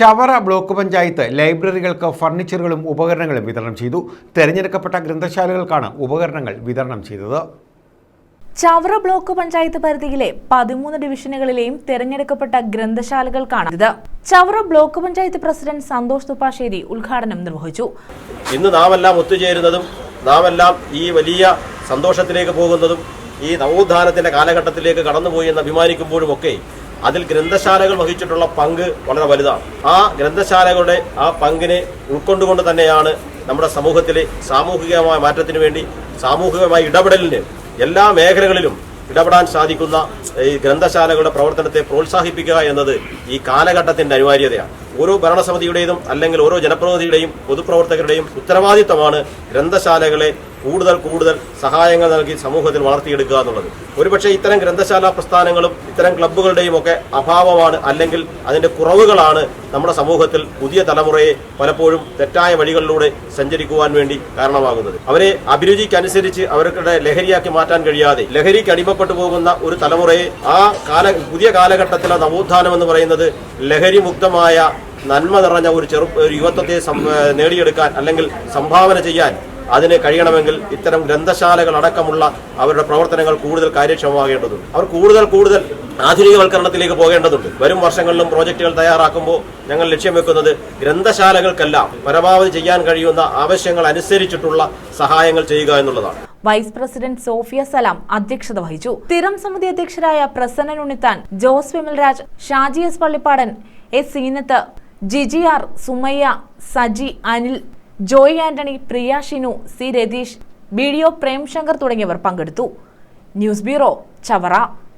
Chavara block panchayat ലൈബ്രറികൾക്ക് ഫർണിച്ചറുകളും ഉപകരണങ്ങളും വിതരണം ചെയ്തു. തെരഞ്ഞെടുക്കപ്പെട്ട ഗ്രന്ഥശാലകൾക്കാണ് ഉപകരണങ്ങൾ വിതരണം ചെയ്തത്. ചവറ ബ്ലോക്ക് പഞ്ചായത്ത് പരിധിയിലെ പതിമൂന്ന് ഡിവിഷനുകളിലെയും തെരഞ്ഞെടുക്കപ്പെട്ട ഗ്രന്ഥശാലകൾക്കാണ് ഇത്. ചവറ ബ്ലോക്ക് പഞ്ചായത്ത് പ്രസിഡന്റ് സന്തോഷ് തുപ്പാശ്ശേരി ഉദ്ഘാടനം നിർവഹിച്ചു. ഇന്ന് നാം എല്ലാം ഒത്തുചേരുന്നതും നാം എല്ലാം ഈ വലിയ സന്തോഷത്തിലേക്ക് പോകുന്നതും ഈ നവോത്ഥാനത്തിന്റെ കാലഘട്ടത്തിലേക്ക് കടന്നുപോയി എന്ന് അഭിമാനിക്കുമ്പോഴും ഒക്കെ അതിൽ ഗ്രന്ഥശാലകൾ വഹിച്ചിട്ടുള്ള പങ്ക് വളരെ വലുതാണ്. ആ ഗ്രന്ഥശാലകളുടെ ആ പങ്കിനെ ഉൾക്കൊണ്ടുകൊണ്ട് തന്നെയാണ് നമ്മുടെ സമൂഹത്തിലെ സാമൂഹികമായ മാറ്റത്തിന് വേണ്ടി സാമൂഹികമായ ഇടപെടലിന് എല്ലാ മേഖലകളിലും ഇടപെടാൻ സാധിക്കുന്ന ഈ ഗ്രന്ഥശാലകളുടെ പ്രവർത്തനത്തെ പ്രോത്സാഹിപ്പിക്കുക എന്നത് ഈ കാലഘട്ടത്തിന്റെ അനിവാര്യതയാണ്. ഓരോ ഭരണസമിതിയുടേതും അല്ലെങ്കിൽ ഓരോ ജനപ്രതിനിധിയുടെയും പൊതുപ്രവർത്തകരുടെയും ഉത്തരവാദിത്തമാണ് ഗ്രന്ഥശാലകളെ കൂടുതൽ കൂടുതൽ സഹായങ്ങൾ നൽകി സമൂഹത്തിൽ വളർത്തിയെടുക്കുക എന്നുള്ളത്. ഒരുപക്ഷെ ഇത്തരം ഗ്രന്ഥശാല പ്രസ്ഥാനങ്ങളും ഇത്തരം ക്ലബ്ബുകളുടെയും ഒക്കെ അഭാവമാണ് അല്ലെങ്കിൽ അതിന്റെ കുറവുകളാണ് നമ്മുടെ സമൂഹത്തിൽ പുതിയ തലമുറയെ പലപ്പോഴും തെറ്റായ വഴികളിലൂടെ സഞ്ചരിക്കുവാൻ വേണ്ടി കാരണമാകുന്നത്. അവരെ അഭിരുചിക്കനുസരിച്ച് അവരുടെ ലഹരിയാക്കി മാറ്റാൻ കഴിയാതെ ലഹരിക്ക് അടിമപ്പെട്ടു പോകുന്ന ഒരു തലമുറയെ ആ കാല പുതിയ കാലഘട്ടത്തിലെ നവോത്ഥാനം എന്ന് പറയുന്നത് ലഹരി മുക്തമായ നന്മ നിറഞ്ഞ ഒരു ചെറു ഒരു യുവത്വത്തെ നേടിയെടുക്കാൻ അല്ലെങ്കിൽ സംഭാവന ചെയ്യാൻ അതിന് കഴിയണമെങ്കിൽ ഇത്തരം ഗ്രന്ഥശാലകൾ അടക്കമുള്ള അവരുടെ പ്രവർത്തനങ്ങൾ കൂടുതൽ കാര്യക്ഷമമാകേണ്ടതുണ്ട്. അവർ കൂടുതൽ കൂടുതൽ ആധുനികവൽക്കരണത്തിലേക്ക് പോകേണ്ടതുണ്ട്. വരും വർഷങ്ങളിലും പ്രോജക്റ്റുകൾ തയ്യാറാക്കുമ്പോൾ ഞങ്ങൾ ലക്ഷ്യം വെക്കുന്നത് ഗ്രന്ഥശാലകൾക്കെല്ലാം പരമാവധി ചെയ്യാൻ കഴിയുന്ന ആവശ്യങ്ങൾ അനുസരിച്ചിട്ടുള്ള സഹായങ്ങൾ ചെയ്യുക എന്നുള്ളതാണ്. വൈസ് പ്രസിഡന്റ് സോഫിയ സലാം അധ്യക്ഷത വഹിച്ചു. സ്ഥിരം സമിതി അധ്യക്ഷരായ Prasannan Unnithan Jose Vimalraj Shaji S Pallippadan S Seenath Jiji R Sumayya Saji Anil Joy Antony Priya Shinu C Ratheesh B D O Premshankar തുടങ്ങിയവർ പങ്കെടുത്തു. News bureau Chavara.